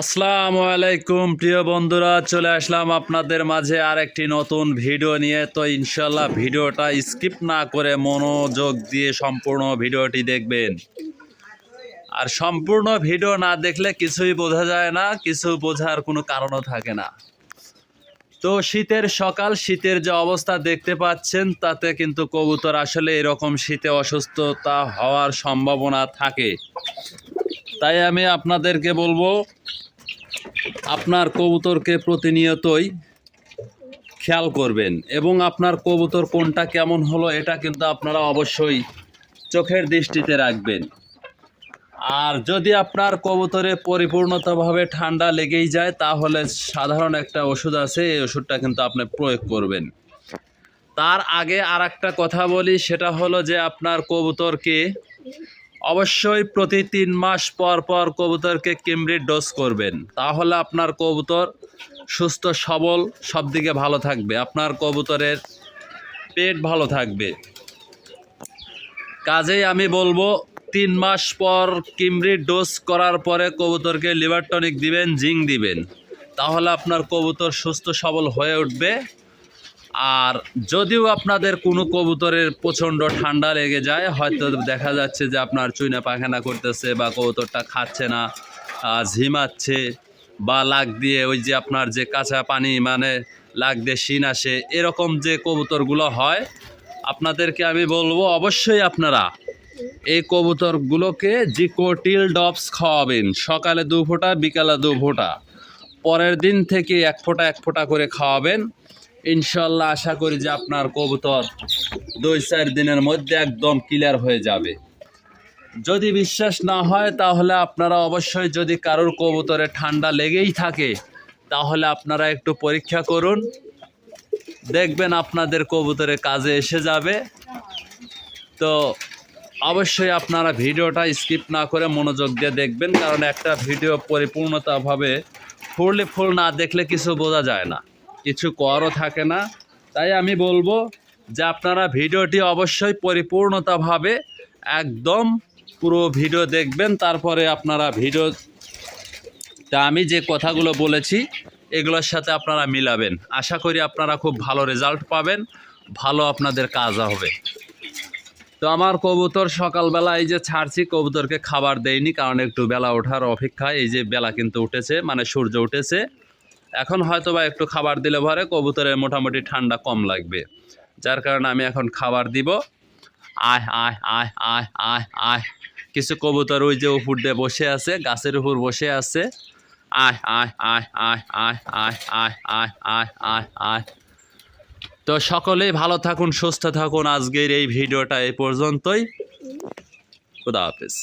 আসসালামু আলাইকুম, প্রিয় বন্ধুরা, চলে আসলাম আপনাদের মাঝে আরেকটি নতুন ভিডিও নিয়ে। তো ইনশাল্লাহ ভিডিওটা স্কিপ না করে মনোযোগ দিয়ে সম্পূর্ণ ভিডিওটি দেখবেন। আর সম্পূর্ণ ভিডিও না দেখলে কিছুই বোঝা যায় না, কিছু বোঝার কোনো কারণও থাকে না। তো শীতের সকাল, শীতের যে অবস্থা দেখতে পাচ্ছেন, তাতে কিন্তু কবুতর আসলে এরকম শীতে অসুস্থতা হওয়ার সম্ভাবনা থাকে। তাই আমি আপনাদেরকে বলব, আপনার কবুতরকে প্রতিনিয়তই খেয়াল করবেন এবং আপনার কবুতর কোনটা কেমন হলো এটা কিন্তু আপনারা অবশ্যই চোখের দৃষ্টিতে রাখবেন। আর যদি আপনার কবুতরে পরিপূর্ণতাভাবে ঠান্ডা লেগেই যায়, তাহলে সাধারণ একটা ওষুধ আছে, এই ওষুধটা কিন্তু আপনি প্রয়োগ করবেন। তার আগে আর কথা বলি, সেটা হলো যে আপনার কবুতরকে অবশ্যই প্রতি তিন মাস পর পর কবুতরকে কিমরির ডোজ করবেন। তাহলে আপনার কবুতর সুস্থ, সবল সব দিকে ভালো থাকবে। আপনার কবুতরের পেট ভালো থাকবে। কাজেই আমি বলব, তিন মাস পর কিমরির ডোজ করার পরে কবুতরকে লিভার টনিক দিবেন, জিঙ্ক দিবেন। তাহলে আপনার কবুতর সুস্থ, সবল হয়ে উঠবে। আর যদিও আপনাদের কোনো কবুতরের প্রচণ্ড ঠান্ডা লেগে যায়, হয়তো দেখা যাচ্ছে যে আপনার চুইনা পাখানা করতেছে বা কবুতরটা খাচ্ছে না ঝিমাচ্ছে বা লাগ দিয়ে ওই যে আপনার যে কাঁচা পানি মানে লাগ দিয়ে শিন আসে, এরকম যে কবুতরগুলো হয়, আপনাদেরকে আমি বলব অবশ্যই আপনারা এই কবুতরগুলোকে জিকোটিল ডপস খাওয়াবেন। সকালে দু ফোঁটা বিকালে দু ফোঁটা পরের দিন থেকে এক ফোঁটা এক ফোঁটা করে খাওয়াবেন। ইনশাল্লাহ আশা করি যে আপনার কবুতর দুই চার দিনের মধ্যে একদম ক্লিয়ার হয়ে যাবে। যদি বিশ্বাস না হয়, তাহলে আপনারা অবশ্যই যদি কারোর কবুতরে ঠান্ডা লেগেই থাকে, তাহলে আপনারা একটু পরীক্ষা করুন। দেখবেন আপনাদের কবুতরে কাজে এসে যাবে। তো অবশ্যই আপনারা ভিডিওটা স্কিপ না করে মনোযোগ দিয়ে দেখবেন, কারণ একটা ভিডিও পরিপূর্ণতাভাবে ফুললে ফুল না দেখলে কিছু বোঝা যায় না। কিছু করও থাকে না। তাই আমি বলব যে আপনারা ভিডিওটি অবশ্যই পরিপূর্ণতাভাবে একদম পুরো ভিডিও দেখবেন, তারপরে আপনারা ভিডিও তা আমি যে কথাগুলো বলেছি, এগুলোর সাথে আপনারা মিলাবেন। আশা করি আপনারা খুব ভালো রেজাল্ট পাবেন, ভালো আপনাদের কাজ হবে। তো আমার কবুতর সকালবেলা এই যে ছাড়ছি, কবুতরকে খাবার দেয়নি কারণ একটু বেলা ওঠার অপেক্ষায় এই যে বেলা কিন্তু উঠেছে মানে সূর্য উঠেছে। এখন হয়তো বা একটু খাবার দিলে পরে কবুতরের মোটামুটি ঠান্ডা কম লাগবে যার কারণে আমি এখন খাবার দিব আয় আয় আয় আয় আয় আয় কিছু কবুতর ওই যে উপর দিয়ে বসে আছে গাছের উপর বসে আছে আয় আয় আয় আয় আয় আয় আয় আয় আয় আয় আয় তো সকলেই ভালো থাকুন সুস্থ থাকুন আজকের এই ভিডিওটা এই পর্যন্তই খুদা হাফেজ